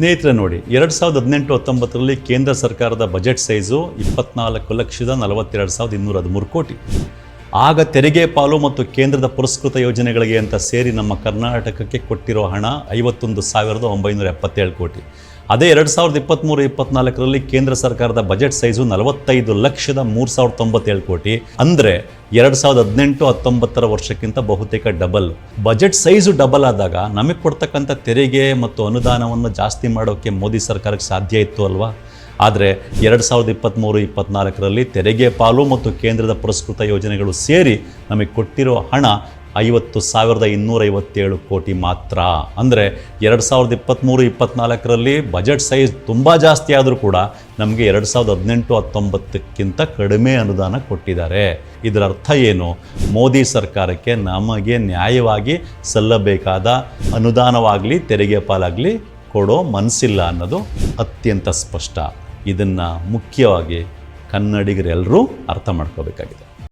ಸ್ನೇಹಿತರೆ ನೋಡಿ, ಎರಡು ಸಾವಿರದ ಹದಿನೆಂಟು ಹತ್ತೊಂಬತ್ತರಲ್ಲಿ ಕೇಂದ್ರ ಸರ್ಕಾರದ ಬಜೆಟ್ ಸೈಜು ಇಪ್ಪತ್ನಾಲ್ಕು ಲಕ್ಷದ ನಲವತ್ತೆರಡು ಸಾವಿರದ ಇನ್ನೂರ ಹದಿಮೂರು ಕೋಟಿ. ಆಗ ತೆರಿಗೆ ಪಾಲು ಮತ್ತು ಕೇಂದ್ರದ ಪುರಸ್ಕೃತ ಯೋಜನೆಗಳಿಗೆ ಅಂತ ಸೇರಿ ನಮ್ಮ ಕರ್ನಾಟಕಕ್ಕೆ ಕೊಟ್ಟಿರೋ ಹಣ ಐವತ್ತೊಂದು ಸಾವಿರದ ಒಂಬೈನೂರ ಎಪ್ಪತ್ತೇಳು ಕೋಟಿ. ಅದೇ ಎರಡು ಸಾವಿರದ ಇಪ್ಪತ್ತ್ಮೂರು ಇಪ್ಪತ್ನಾಲ್ಕರಲ್ಲಿ ಕೇಂದ್ರ ಸರ್ಕಾರದ ಬಜೆಟ್ ಸೈಜು ನಲವತ್ತೈದು ಲಕ್ಷದ ಮೂರು ಸಾವಿರದ ತೊಂಬತ್ತೇಳು ಕೋಟಿ. ಅಂದರೆ ಎರಡು ಸಾವಿರದ ಹದಿನೆಂಟು ಹತ್ತೊಂಬತ್ತರ ವರ್ಷಕ್ಕಿಂತ ಬಹುತೇಕ ಡಬಲ್. ಬಜೆಟ್ ಸೈಜು ಡಬಲ್ ಆದಾಗ ನಮಗೆ ಕೊಡ್ತಕ್ಕಂಥ ತೆರಿಗೆ ಮತ್ತು ಅನುದಾನವನ್ನು ಜಾಸ್ತಿ ಮಾಡೋಕ್ಕೆ ಮೋದಿ ಸರ್ಕಾರಕ್ಕೆ ಸಾಧ್ಯ ಇತ್ತು ಅಲ್ವಾ? ಆದರೆ ಎರಡು ಸಾವಿರದ ಇಪ್ಪತ್ತ್ಮೂರು ಇಪ್ಪತ್ನಾಲ್ಕರಲ್ಲಿ ತೆರಿಗೆ ಪಾಲು ಮತ್ತು ಕೇಂದ್ರದ ಪುರಸ್ಕೃತ ಯೋಜನೆಗಳು ಸೇರಿ ನಮಗೆ ಕೊಟ್ಟಿರೋ ಹಣ ಐವತ್ತು ಸಾವಿರದ ಇನ್ನೂರೈವತ್ತೇಳು ಕೋಟಿ ಮಾತ್ರ. ಅಂದರೆ ಎರಡು ಸಾವಿರದ ಇಪ್ಪತ್ತ್ಮೂರು ಇಪ್ಪತ್ತ್ನಾಲ್ಕರಲ್ಲಿ ಬಜೆಟ್ ಸೈಜ್ ತುಂಬ ಜಾಸ್ತಿ ಆದರೂ ಕೂಡ ನಮಗೆ ಎರಡು ಸಾವಿರದ ಹದಿನೆಂಟು, ಹತ್ತೊಂಬತ್ತಕ್ಕಿಂತ ಕಡಿಮೆ ಅನುದಾನ ಕೊಟ್ಟಿದ್ದಾರೆ. ಇದರ ಅರ್ಥ ಏನು? ಮೋದಿ ಸರ್ಕಾರಕ್ಕೆ ನಮಗೆ ನ್ಯಾಯವಾಗಿ ಸಲ್ಲಬೇಕಾದ ಅನುದಾನವಾಗಲಿ, ತೆರಿಗೆ ಪಾಲಾಗಲಿ ಕೊಡೋ ಮನಸ್ಸಿಲ್ಲ ಅನ್ನೋದು ಅತ್ಯಂತ ಸ್ಪಷ್ಟ. ಇದನ್ನು ಮುಖ್ಯವಾಗಿ ಕನ್ನಡಿಗರೆಲ್ಲರೂ ಅರ್ಥ ಮಾಡ್ಕೋಬೇಕಾಗಿದೆ.